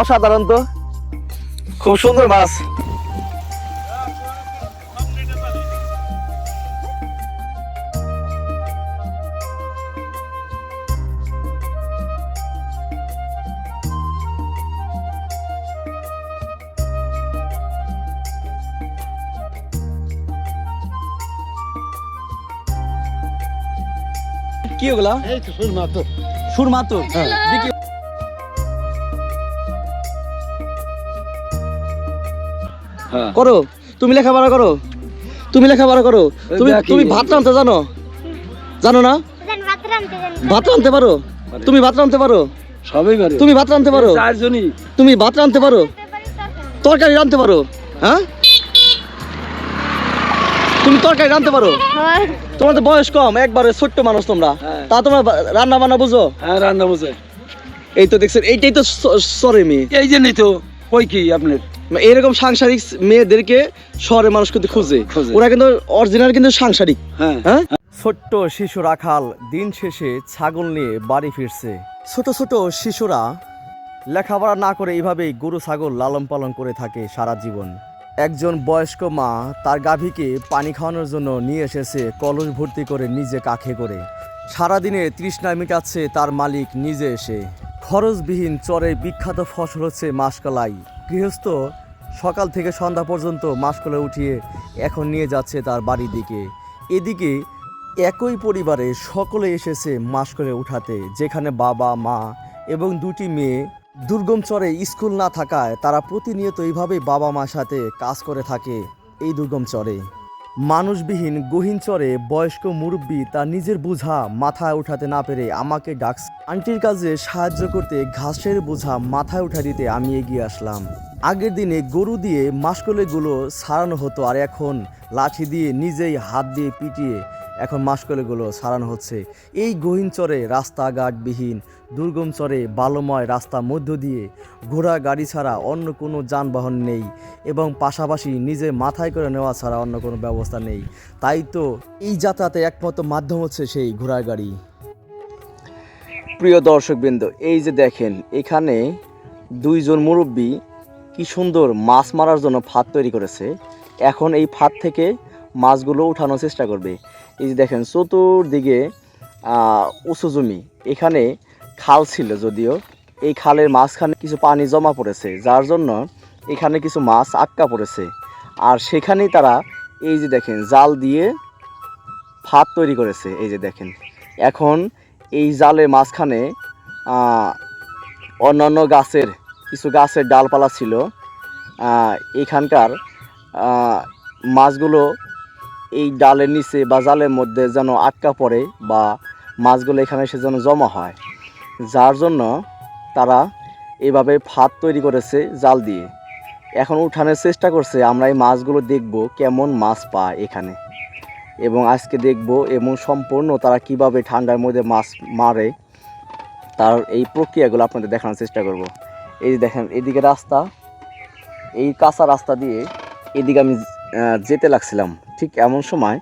অসাধারণ তো। খুব সুন্দর মাছ। কি ওগুলা? এই তো করো। তুমি লেখাপড়া করো। তুমি লেখাপড়া করো। তুমি তুমি ভাত রাঁধতে জানো? জানো না? ভাত রাঁধতে জানি। ভাত রাঁধতে পারো? তুমি ভাত রাঁধতে পারো? সবই পারে। তুমি ভাত রাঁধতে পারো? চারজনই। তুমি ভাত রাঁধতে পারো? তরকারি রাঁধতে পারো? হ্যাঁ? তুমি তরকারি রাঁধতে পারো? তোমার তো বয়স কম একবারে ছোট্ট মানুষ তোমরা। হ্যাঁ। তা তোমরা রান্না বান্না বুঝো? হ্যাঁ রান্না বোঝে এই তো দেখছেন এইটাই তো সরে মেয়ে এই জন্যই তো কই কি আপনার? এরকম সাংসারিক মেয়েদেরকে শহরের মানুষ কিন্তু খুঁজে। ওরা কিন্তু অরিজিনাল কিন্তু সাংসারিক। হ্যাঁ। হ্যাঁ? ছোট্ট শিশু রাখাল দিন শেষে ছাগল নিয়ে বাড়ি ফিরছে। ছোট ছোট শিশুরা লেখাপড়া না করে এইভাবেই গরু ছাগল লালন পালন করে থাকে সারা জীবন। একজন বয়স্ক মা তার গাভীকে পানি খাওয়ানোর জন্য নিয়ে এসেছে কলস ভর্তি করে নিজে কাখে করে। সারাদিনে তৃষ্ণা মিটাচ্ছে তার মালিক নিজে এসে। খরচবিহীন চরের বিখ্যাত ফসল হচ্ছে মাসকলাই। গৃহস্থ সকাল থেকে সন্ধ্যা পর্যন্ত মাসকলাই উঠিয়ে এখন নিয়ে যাচ্ছে তার বাড়ির দিকে। এদিকে একই পরিবারে সকলে এসেছে মাসকলে উঠাতে, যেখানে বাবা, মা এবং দুটি মেয়ে। দুর্গম চরে স্কুল না থাকায় তারা প্রতিনিয়ত এইভাবে বাবা মার সাথে কাজ করে থাকে এই দুর্গম চরে। মানুষবিহীন গহীন চরে বয়স্ক মুরব্বী তা নিজের বোঝা মাথায় উঠাতে না পেরে আমাকে ডাকস আন্টির কাজে সাহায্য করতে ঘাসের বোঝা মাথায় উঠা দিতে আমি এগিয়ে আসলাম। আগের দিনে গরু দিয়ে মাসকলেগুলো সারানো হতো আর এখন লাঠি দিয়ে নিজেই হাত দিয়ে পিটিয়ে এখন মাসকলেগুলো সারানো হচ্ছে। এই গহীন চরে রাস্তাঘাটবিহীন, দুর্গম চরে বালময় রাস্তা মধ্য দিয়ে ঘোড়া গাড়ি ছাড়া অন্য কোনো যানবাহন নেই এবং পাশাপাশি নিজে মাথায় করে নেওয়া ছাড়া অন্য কোনো ব্যবস্থা নেই। তাই তো এই যাতায়াতের একমাত্র মাধ্যম হচ্ছে সেই ঘোড়ার গাড়ি। প্রিয় দর্শকবৃন্দ, এই যে দেখেন, এখানে দুইজন মুরব্বী কি সুন্দর মাছ মারার জন্য ফাঁদ তৈরি করেছে। এখন এই ফাঁদ থেকে মাছগুলো উঠানোর চেষ্টা করবে। এই যে দেখেন, চতুর্দিকে উঁচু জমি। এখানে খাল ছিল যদিও। এই খালের মাঝখানে কিছু পানি জমা পড়েছে, যার জন্য এখানে কিছু মাছ আটকা পড়েছে। আর সেখানেই তারা এই যে দেখেন, জাল দিয়ে ফাঁদ তৈরি করেছে। এই যে দেখেন, এখন এই জালের মাঝখানে অন্যান্য গাছের, কিছু গাছের ডালপালা ছিল। এখানকার মাছগুলো এই ডালের নিচে বা জালের মধ্যে যেন আটকা পড়ে বা মাছগুলো এখানে এসে যেন জমা হয়। যার জন্য তারা এভাবে ফাঁদ তৈরি করেছে জাল দিয়ে। এখন উঠানোর চেষ্টা করছে, আমরা এই মাছগুলো দেখব কেমন মাছ পায় এখানে। এবং আজকে দেখব এবং সম্পূর্ণ তারা কীভাবে ঠান্ডার মধ্যে মাছ মারে, তার এই প্রক্রিয়াগুলো আপনাদের দেখানোর চেষ্টা করব। এই যে দেখেন, এদিকে রাস্তা, এই কাঁচা রাস্তা দিয়ে এদিকে আমি যেতে লাগছিলাম। ঠিক এমন সময়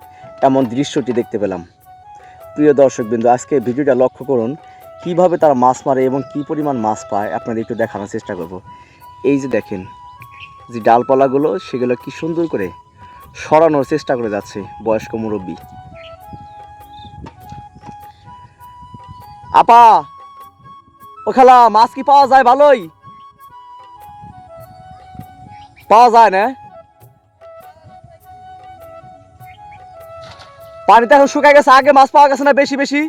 এমন দৃশ্যটি দেখতে পেলাম। প্রিয় দর্শকবৃন্দ, আজকে ভিডিওটা লক্ষ্য করুন, কীভাবে তারা মাছ মারে এবং কি পরিমাণ মাছ পায় আপনাদের একটু দেখানোর চেষ্টা করব। এই যে দেখেন, যে ডালপালাগুলো, সেগুলো কি সুন্দর করে সরানোর চেষ্টা করে যাচ্ছে বয়স্ক মুরব্বী। আপা, ও খালা, মাছ কি পাওয়া যায় ভালোই? পাওয়া যায় না? পানিতে এখন শুকায় গেছে, আগে মাছ পাওয়া গেছে না বেশি বেশি?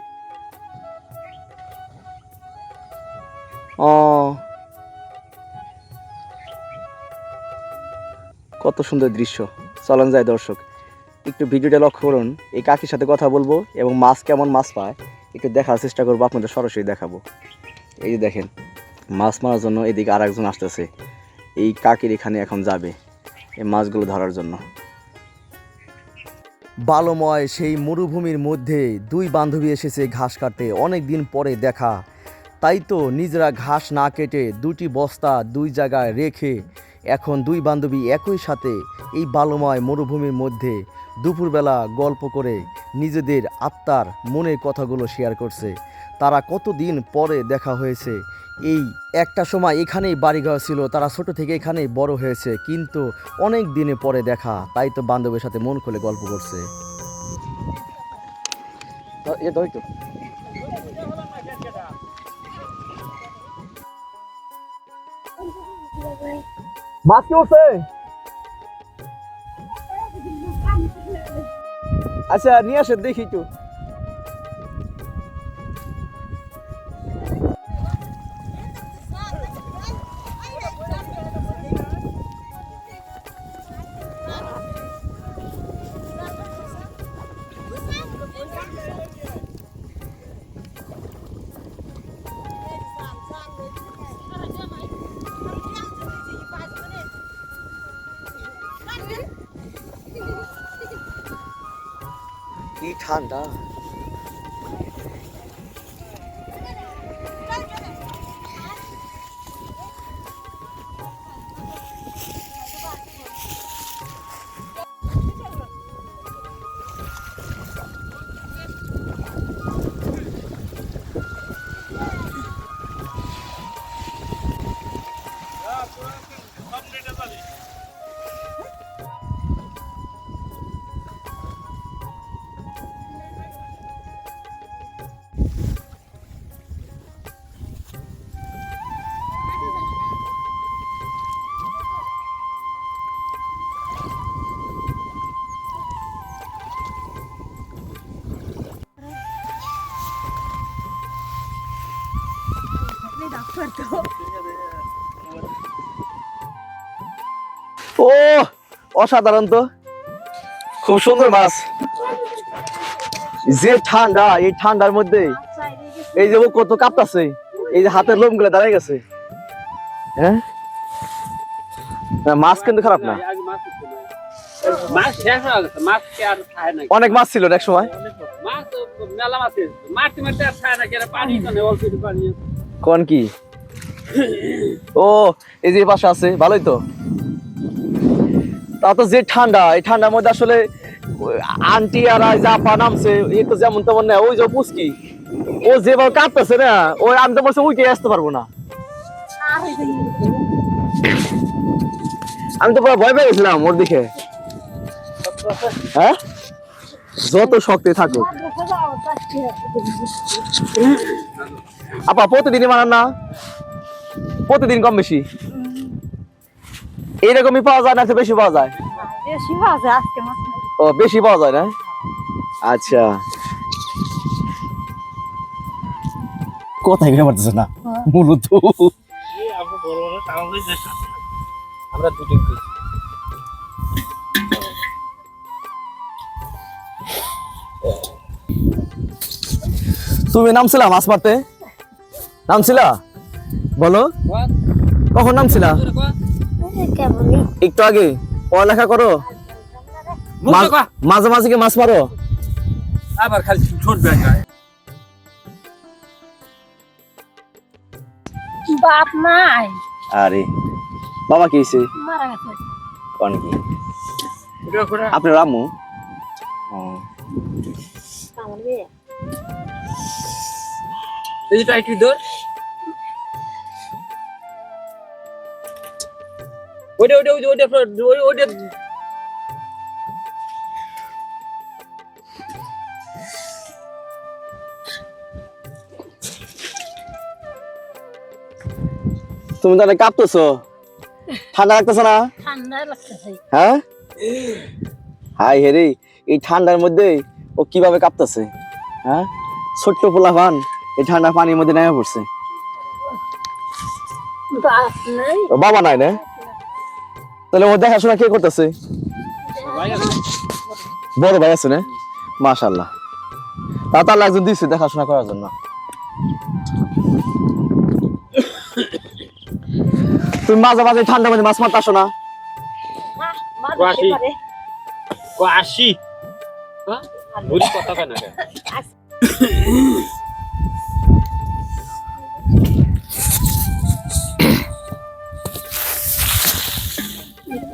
ও। কত সুন্দর দৃশ্য। চলন যায় দর্শক, একটু ভিডিওটা লক্ষ্য করুন, এই কাকির সাথে কথা বলব এবং মাছ কেমন মাছ পায়, একটু দেখার চেষ্টা করব, আপনাদের সরাসরি দেখাবো। এই যে দেখেন, মাছ মারার জন্য এদিকে আর একজন আসতেছে, এই কাকির এখানে এখন যাবে, এই মাছগুলো ধরার জন্য। বালময় সেই মরুভূমির মধ্যে দুই বান্ধবী এসেছে ঘাস কাটতে অনেক দিন পরে দেখা। তাই তো নিজেরা ঘাস না কেটে দুটি বস্তা দুই জায়গায় রেখে এখন দুই বান্ধবী একই সাথে এই বালময় মরুভূমির মধ্যে দুপুরবেলা গল্প করে নিজেদের আত্মার মনের কথাগুলো শেয়ার করছে। তারা কতদিন পরে দেখা হয়েছে এই একটা সময় এখানেই বাড়িঘর ছিল, তারা ছোট থেকে এখানেই বড় হয়েছে, কিন্তু অনেক দিনে পরে দেখা, তাই তো বান্ধবের সাথে মন খুলে গল্প করছে। আচ্ছা নিয়ে আসেন, দেখি একটু। ঠান্ডা অসাধারণ তো। খুব সুন্দর মাছ। যে ঠান্ডা, এই ঠান্ডার মধ্যে এই যে ও কত কাঁপতাছে, এই যে হাতের লোমগুলো দাঁড়ায় গেছে। হ্যাঁ? মাছ কিন্তু খারাপ না। অনেক মাছ ছিল এক সময়? কেন কি? ও, এই যে পাশে আছে, ভালোই তো। তা তো যে ঠান্ডা, এই ঠান্ডার মধ্যে আসলে আন্টি আর আপা নামছে এই তো যেমন তেমন না, ওই যে পুচকি। ও যেভাবে কাঁপতেছে না ওই আমি তো বলছি উঠে আসতে পারব না। আমি তো পুরো ভয় পেয়ে গেছিলাম ওর দিকে। হ্যাঁ? যত শক্তি থাকুক। আপা, প্রতিদিনই বানান না? প্রতিদিন কম বেশি? এইরকমই পাওয়া যায় না তো বেশি পাওয়া যায়? বেশি মাছ আজকে মাছ ও বেশি পাওয়া যায় না? আচ্ছা। কোথায় গেলে পারতেছে না? মূলত। আমরা দুটো। তুমি নামছিলা মাছ মারতে? নামছিলা? বলো? কখন নামছিলা? একটু আগে পড়ালেখা করো? মাঝ-? মাঝে কি মাছ মারো? আবার খালি ছোট বাপ নাই আরে বাবা কি হয়েছে মারা গেছে। কোন কি? আপনার আম্মু? ও, এই যে টাইট ধর ওইটা ওইটা ওইটা ওইটা ওই- ওইটা তুমি তাহলে কাঁপতেছো? ঠান্ডা লাগতেছে না? ঠান্ডা লাগতেছে। হ্যাঁ? হাই হেরে এই ঠান্ডার মধ্যে ও কীভাবে কাঁপতেছে? হ্যাঁ? ছোট্ট পোলা ভান এই ঠান্ডা পানির মধ্যে নেমে পড়ছে। ও বাবা নাই না? তাহলে ও দেখাশোনা কে করতেছে? বড় ভাই আছে না? মাশাল্লাহ তা তাহলে একজন দিচ্ছে দেখাশোনা করার জন্য। তুমি মাঝে মাঝে ঠান্ডা মাঝে মাছ মারতে আসো না। আসি হ্যাঁ? কথা কেন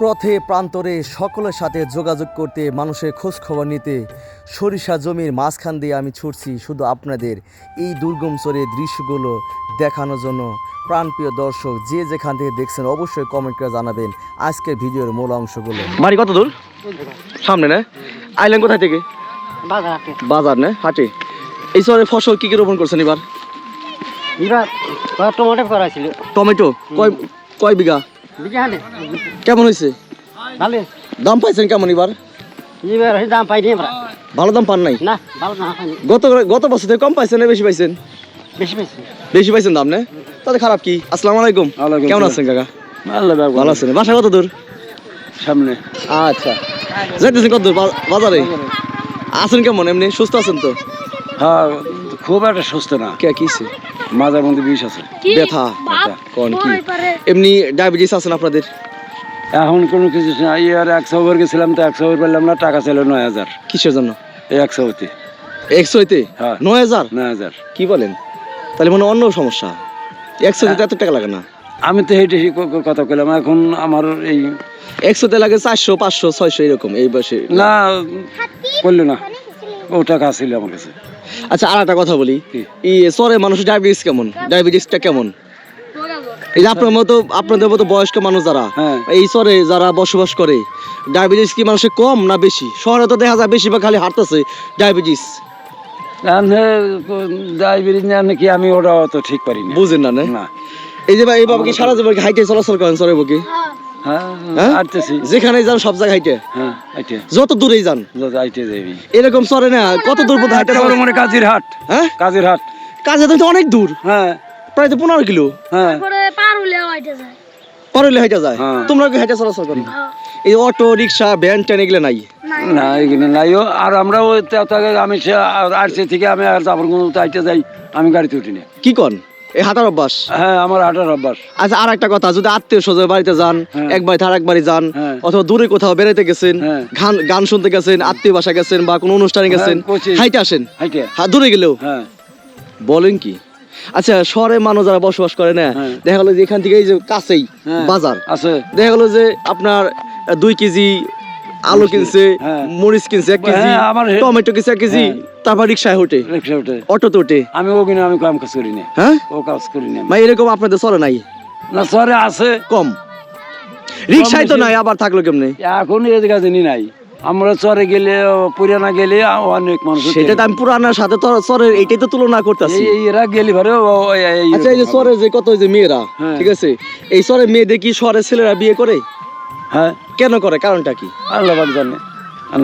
পথে প্রান্তরে সকলের সাথে যোগাযোগ করতে মানুষের খোঁজ খবর নিতে সরিষা জমির মাঝখান দিয়ে আমি ছুটছি শুধু আপনাদের এই দুর্গম চরের দৃশ্যগুলো দেখানোর জন্য। প্রাণপ্রিয় দর্শক যে যেখান থেকে দেখছেন অবশ্যই কমেন্ট করে জানাবেন আজকের ভিডিওর মূল অংশগুলো। বাড়ি কত দূর? সামনে না? আইলেন কোথায় থেকে? বাজার না? হাটে। এই চরে ফসল কি কি রোপণ করছেন এবার? এবার টমেটো করা ছিল। টমেটো কয় কয় বিঘা? হাটে কেমন হয়েছে ভালো দাম পাইছেন কেমন এবার? এবার দাম পাইনি আমরা ভালো দাম পান নাই? না ভালো না পাইনি। গত গত বছর থেকে কম পাইছেন না বেশি পাইছেন? বেশি বেশি বেশি পাইছেন দাম না? তাহলে খারাপ কি? আসসালামু আলাইকুম। কেমন আছেন কাকা? ভালো আছেন। বাসা কত দূর? সামনে। আচ্ছা। যাইতেছেন কত দূর? বাজারে। আছেন কেমন এমনি? সুস্থ আছেন তো? হ্যাঁ খুব একটা সুস্থ না। কে কিছে মাজার মধ্যে বিষ আছে। ব্যথা? ব্যথা। কোন কি? এমনি ডায়াবেটিস আছেন আপনাদের? এখন কোনো কিছু না। এই আর একশো ওভার গেছিলাম তো একশো ওভার পেলাম না টাকা ছিল নয় হাজার। কিসের জন্য? এই একশো হতে একশো হইতে হ্যাঁ। নয় হাজার? নয় হাজার। কি বলেন? তাহলে মনে হয় অন্য সমস্যা। একশো হইতে এত টাকা লাগে না। আমি তো হেঁটে কথা কইলাম এখন আমার এই একশোতে লাগে চারশো পাঁচশো ছয়শো এরকম এই বয়সে। না করল না। ও টাকা ছিল আমার কাছে। আচ্ছা আর একটা কথা বলি? এই চরে মানুষ ডায়াবেটিস কেমন? ডায়াবেটিসটা কেমন? এই যে আপনার মতো আপনাদের মতো বয়স্ক মানুষ যারা হ্যাঁ। এই চরে যারা বসবাস করে ডায়াবেটিস কি মানুষের কম না বেশি? শহরে তো দেখা যায় বেশিরভাগ খালি হাঁটতেছে ডায়াবেটিস ডায়াবেটিস না নাকি আমি ওটা অত ঠিক পারি না। বুঝেন না না। না। এই যে ভাই এই বাবা কি সারা জীবন হাইটে চলাচল করেন চরে বুকি যেখানে যান সব জায়গায় হাইটে হ্যাঁ যত দূরেই যান। যাবি এরকম চরে না কত দূর হাইটে মনে কাজির হাট। হ্যাঁ? কাজির হাট। কাজে তো অনেক দূর। হ্যাঁ। প্রায় তো পনেরো কিলো। হ্যাঁ। যায়। হাইটে যায়। হ্যাঁ। তোমরা কি হাইটে চলাচল করো? এই অটো রিক্সা ভ্যান ট্যান এগুলো নাই? না আর আমরা ওই তাকে আমি আরসি থেকে আমি আর যাবার কোনো আইটে যাই। আমি গাড়িতে উঠি না। কি কন? এই হাঁটার অভ্যাস হ্যাঁ আমার হাঁটার অভ্যাস আচ্ছা আর একটা কথা যদি আত্মীয় স্বজন বাড়িতে যান হ্যাঁ। এক বাড়ি এক বাড়ি যান হ্যাঁ। অথবা দূরে কোথাও বেড়াইতে গেছেন হ্যাঁ। গান গান শুনতে গেছেন আত্মীয় বাসা গেছেন বা কোনো অনুষ্ঠানে গেছেন হাইটে আসেন হাইটে হ্যাঁ দূরে গেলেও বলেন কি আচ্ছা শহরে মানুষ যারা বসবাস করে না। দেখা গেলো যে এখান থেকে এই যে কাছেই। বাজার আছে দেখা গেলো যে আপনার দুই কেজি আলু কিনছে হ্যাঁ। মরিচ কিনছে এক কেজি হ্যাঁ, টমেটো কিনছে এক কেজি হ্যাঁ। তারপর রিক্সায় ওঠে। রিক্সা উঠে অটোতে ওঠে। আমি ও কিনা আমি কাম কাজ করি না। হ্যাঁ? ও কাজ করি না। মানে এরকম আপনাদের চলে নাই? না আছে। কম। রিক্সায় তো নাই আবার থাকল কেমনে? এখন নাই আমরা চরে গেলে পুরানা গেলে অনেক মানুষ সেটা আমি পুরানার সাথে তো চরের এইটাই তো তুলনা করতেছি। এরা গেলি ভারে আচ্ছা এই যে চরে যে কত যে মেয়েরা। ঠিক আছে? এই চরে মেয়েদের কি শহরের ছেলেরা বিয়ে করে? হ্যাঁ? কেন করে? কারণটা কি? আল্লাহ জানে।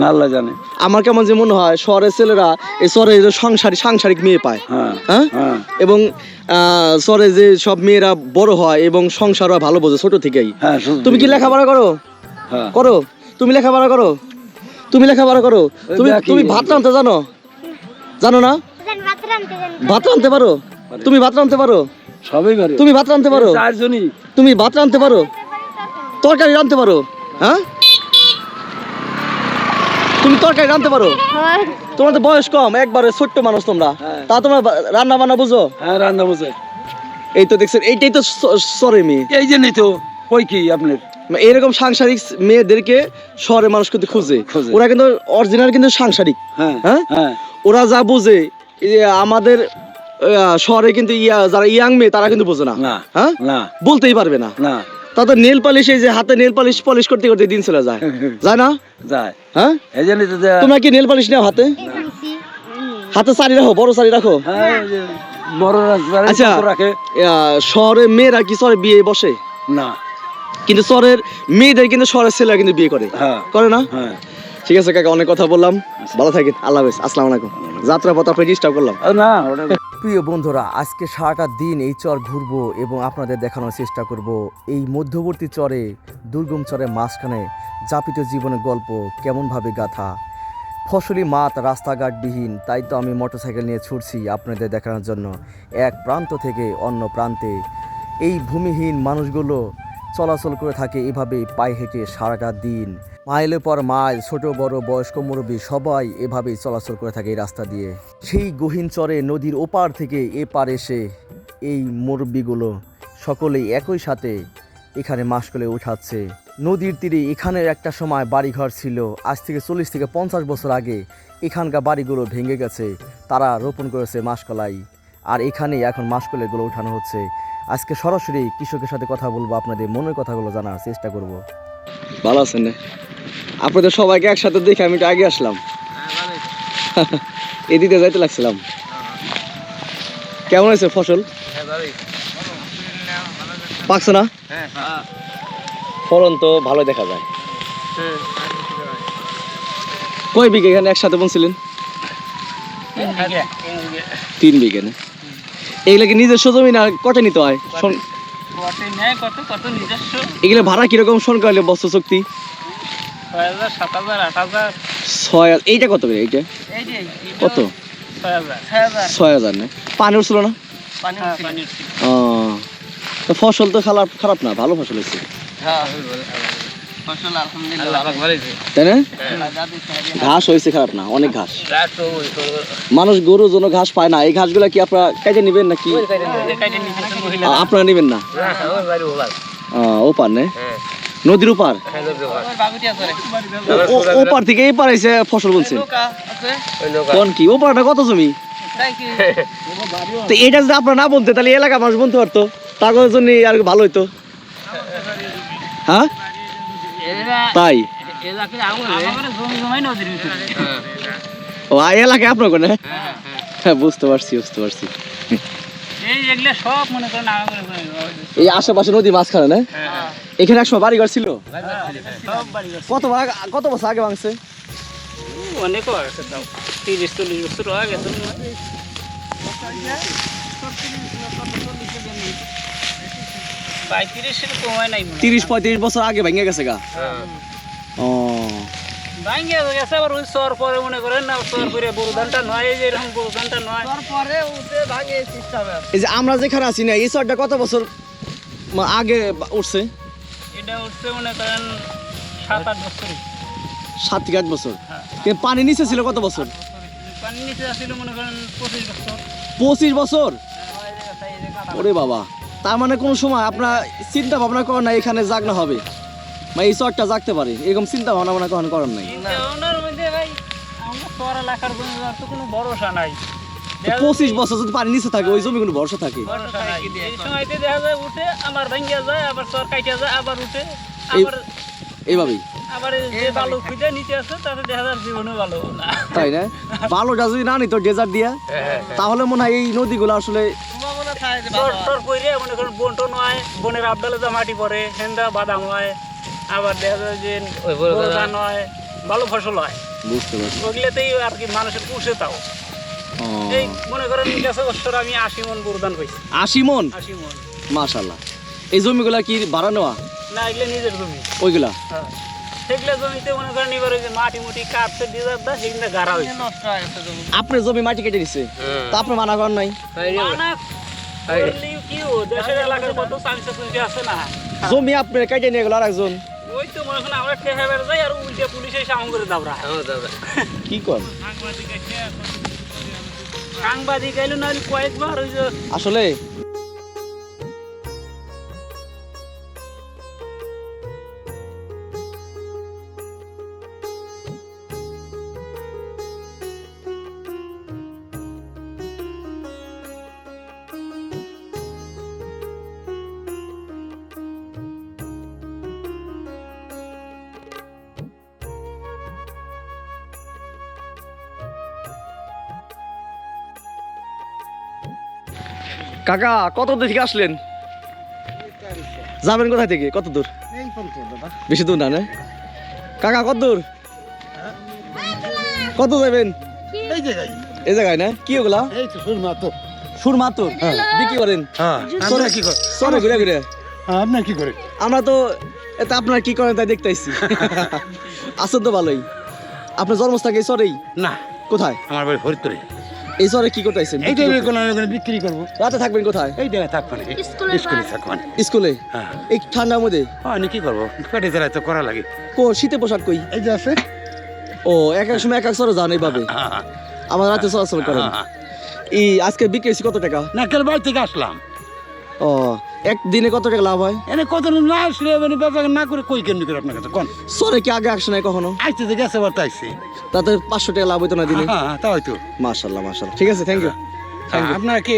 আল্লাহ জানে। আমার কেমন যে মনে হয় শহরের ছেলেরা এই চরে যে সংসারিক সাংসারিক মেয়ে পায়। হ্যাঁ হ্যাঁ? হ্যাঁ। এবং আহ, চরে যে সব মেয়েরা বড় হয় এবং সংসার হয় ভালো বোঝে ছোট থেকেই। হ্যাঁ তুমি কি লেখাপড়া করো? হ্যাঁ। করো? তুমি লেখাপড়া করো? তুমি লেখাপড়া করো? তুমি তুমি ভাত রাঁধতে জানো? জানো না? ভাত রাঁধতে পারো? তুমি ভাত রাঁধতে পারো? সবই পারে। তুমি ভাত রাঁধতে পারো? তুমি ভাত রাঁধতে পারো? তরকারি রাঁধতে পারো হ্যাঁ? তুমি তরকারি রাঁধতে পারো? তোমার তো বয়স কম একবারে ছোট্ট মানুষ তোমরা। হ্যাঁ। তা তোমরা রান্না বান্না বুঝো? হ্যাঁ রান্না বসে এই তো দেখছেন এইটাই তো সরে মেয়ে। এই জন্যই তো কই কি আপনার? এরকম সাংসারিক মেয়েদেরকে শহরে মানুষ কিন্তু খুঁজে। ওরা কিন্তু অরিজিনাল কিন্তু সাংসারিক। হ্যাঁ হ্যাঁ? হ্যাঁ। ওরা যা বোঝে যে আমাদের আহ, শহরে কিন্তু ইয়া যারা ইয়াং মেয়ে তারা কিন্তু বোঝে না। না হ্যাঁ? না। বলতেই পারবে না। না তাদের নেল পালিশ এই যে হাতে নেল পালিশ পলিশ করতে করতে দিন চলে যায়। যায় না? যায়। হ্যাঁ? এই জন্যই তো তোমরা কি নেল পালিশ নাও হাতে? হাতে শাড়ি রাখো বড় শাড়ি রাখো। হ্যাঁ আচ্ছা। শহরে মেয়েরা কি শহরে বিয়ে বসে? না। কিন্তু শহরের মেয়েদের কিন্তু শহরের ছেলেরা কিন্তু বিয়ে করে। হ্যাঁ। করে না? হ্যাঁ। ঠিক আছে কাকা অনেক কথা বললাম। ভালো থাকেন আল্লাহ হাফেজ আসসালামু আলাইকুম। যাত্রা পথ আপনি ডিস্টার্ব করলাম। না ওটা প্রিয় বন্ধুরা, আজকে সারাটা দিন এই চর ঘুরবো এবং আপনাদের দেখানোর চেষ্টা করব। এই মধ্যবর্তী চরে, দুর্গম চরে মাঝখানে যাপিত জীবনের গল্প, কেমনভাবে গাথা। ফসলি মাত রাস্তাঘাটবিহীন, তাই তো আমি মোটরসাইকেল নিয়ে ছুটছি আপনাদের দেখানোর জন্য। এক প্রান্ত থেকে অন্য প্রান্তে এই ভূমিহীন মানুষগুলো চলাচল করে থাকে এভাবেই পায়ে হেঁটে সারাটা দিন। মাইলের পর মাইল, ছোট, বড়, বয়স্ক মুরব্বী সবাই এভাবেই চলাচল করে থাকে এই রাস্তা দিয়ে। সেই গহীন চরে নদীর ওপার থেকে এপার এসে এই মুরব্বীগুলো সকলেই একই সাথে এখানে মাসকলে উঠাচ্ছে। নদীর তীরে এখানের একটা সময় বাড়িঘর ছিল। আজ থেকে চল্লিশ থেকে পঞ্চাশ বছর আগে এখানকার বাড়িগুলো ভেঙে গেছে। তারা রোপণ করেছে মাসকলাই আর এখানেই এখন মাসকলাইগুলো উঠানো হচ্ছে। আজকে সরাসরি কৃষকের সাথে কথা বলব, আপনাদের মনের কথাগুলো জানার চেষ্টা করব। ভালো আছেন আপনাদের সবাইকে একসাথে দেখে আমি একটু আগে আসলাম। এদিকে যাইতে লাগছিলাম। কেমন হয়েছে ফসল? পাকছে না? ফলন তো ভালো দেখা যায়। কয় বিঘে এখানে একসাথে বলছিলেন তিন বিঘে। না? এগুলা কি নিজস্ব জমি না কটে নিতে হয়? কটে নেয় কত কত নিজস্ব। এগুলো ভাড়া কীরকম বস্ত্র শক্তি ছয় হাজার সাত হাজার আট হাজার। ছয় হাজার- এইটা কত করে এইটা? এই যে কত? ছয় হাজার। না? পানি উঠছিল না? পানি পানি ও তো ফসল তো খারাপ খারাপ না ভালো ফসল হয়েছে হ্যাঁ ভালো তাই না? ঘাস হয়েছে খারাপ না অনেক ঘাস। মানুষ গরুর জন্য ঘাস পায় না এই ঘাসগুলা কি আপনারা কেটে নেবেন নাকি? আপনারা নেবেন না? আহ, ওপার। নে? নদীর ওপার? ও- ও- ওপার থেকে এই পার এসে ফসল বলছেন কোন কি? ওপারটা কত জমি? তো এটা যদি আপনারা না বলতে তাহলে এই এলাকা মানুষ বলতে পারতো। তার জন্য আর ভালো হইতো। হ্যাঁ? তাই? ও এলাকায় আপনার কোনে? হ্যাঁ বুঝতে পারছি বুঝতে পারছি। এই আশেপাশে নদী মাঝখানে, না? এখানে একসময় বাড়িঘর ছিল? কত কত বছর আগে ভাঙছে? অনেক তিরিশ, চল্লিশ বছর হয়ে গেছে পঁয়ত্রিশের কমায় নাই মনে হয়। তিরিশ পঁয়ত্রিশ বছর আগে ভেঙে গেছে গা। ও। ভাঙ্গে গেছে আবার ওই সর পরে মনে করেন না সর ধানটা নয় এই যে এরকম বড় ধানটা নয়। এই যে আমরা যেখানে আছি না এই চরটা কত বছর আগে উঠছে? এটা উঠছে মনে করেন সাত আট বছর। সাত থেকে আট বছর? কিন্তু পানি নিচে ছিল কত বছর? পানি নিচে আসছিল মনে করেন পঁচিশ বছর। পঁচিশ বছর? এই যে- এই যে কাটা। ওরে বাবা। তার মানে কোন সময় আপনার চিন্তা ভাবনা করেন না এখানে জাগনা হবে। বা এই চরটা জাগতে পারে এরকম চিন্তা ভাবনা মনে কখন করেন নাই। পঁচিশ বছর যদি পানি নিচে থাকে ওই জমি কোনো ভরসা থাকে? ভরসা নাই। এই সময়তে দেখা যায় উঠে আবার ভাঙ্গিয়া যায় আবার চর কাটিয়া যায় আবার উঠে এইভাবেই। যে বালু খুঁজে নিচে আছে তাতে দেখা যায় জীবনে ভালো তাই না? ভালোটা যদি না নিত ডেজার্ট দিয়া তাহলে মনে হয় এই নদীগুলো আসলে চর টর কইরে মনে করেন বন টন হয় বনের আবডালে যা মাটি পড়ে হেন্দা বাদাম হয় আবার দেখা যায় যে ধান হয় ভালো ফসল হয় ওগুলোতেই আর কি মানুষের পুষে তাও। এই মনে করেন গেছে বছর আমি আশি মন বুরদান পাইছি। আশি মন? আশি মন। মাশাল্লাহ এই জমিগুলা কি ভাড়া নেওয়া? না এগুলো নিজের জমি। ওইগুলা? হ্যাঁ। সেগুলো জমিতে মনে করেন এবার ওই যে মাটি মুটি কাটছে সেগুলো গাড়া হয়েছে। হয়ে আপনার জমি মাটি কেটে দিছে। তা আপনি মানা করেন নাই? মানা জমি আপনার কেটে নিয়ে গেল আর একজন ওই তো মনে করেন আমরা খেয়ে যাই আর উল্টে পুলিশে এসে আম করে দাবরা কি কর? সাংবাদিক এলো না কয়েকবার ওই যে আসলে কাকা কত দূর থেকে আসলেন? যাবেন কোথায় থেকে? কত দূর? বেশি দূর না কাকা কত দূর? কত যাবেন? এই জায়গায় না? কি ওগুলা? সুর মাতুর বিক্রি করেন? হ্যাঁ কি করেন? চলে ঘুরে ঘুরে। হ্যাঁ, আপনারা কি করেন? আমরা তো এটা আপনার কি করেন তাই দেখতে আইছি আছেন তো ভালোই। আপনার জন্মস্থান চরেই? না। কোথায়? আমার বাড়ি ফরিদপুরে। এই সরে কি করতেছেন? এই জায়গায় কোনো কোনো বিক্রি করব। রাতে থাকবেন কোথায়? এই জায়গায় থাকবেন স্কুলে থাকবেন স্কুলে? হ্যাঁ। এই ঠান্ডার মধ্যে? আমি কি করব? পেটে চালাই তো করা লাগে। কো শীতে পোশাক কই? এই যে আছে। ও এক এক সময় এক এক চরে যান এইভাবে? হ্যাঁ, আমার রাতে চলাচল করেন। হ্যাঁ। এই আজকে বিক্রি কত টাকা? না কাল বাড়ি থেকে আসলাম। ও একদিনে কত টাকা লাভ হয়? এনে কত না আসলে মানে বেচা না করে কই কেমনি করে আপনার কাছে? কোন? সরে কি আগে আসে নাই কখনো? আইতে যে গেছে বার তাইছে তাতে পাঁচশো টাকা লাভ হইতো না দিনে। হ্যাঁ তা হয়তো মাশাল্লাহ মাশাল্লাহ। ঠিক আছে থ্যাংক ইউ আপনার কি?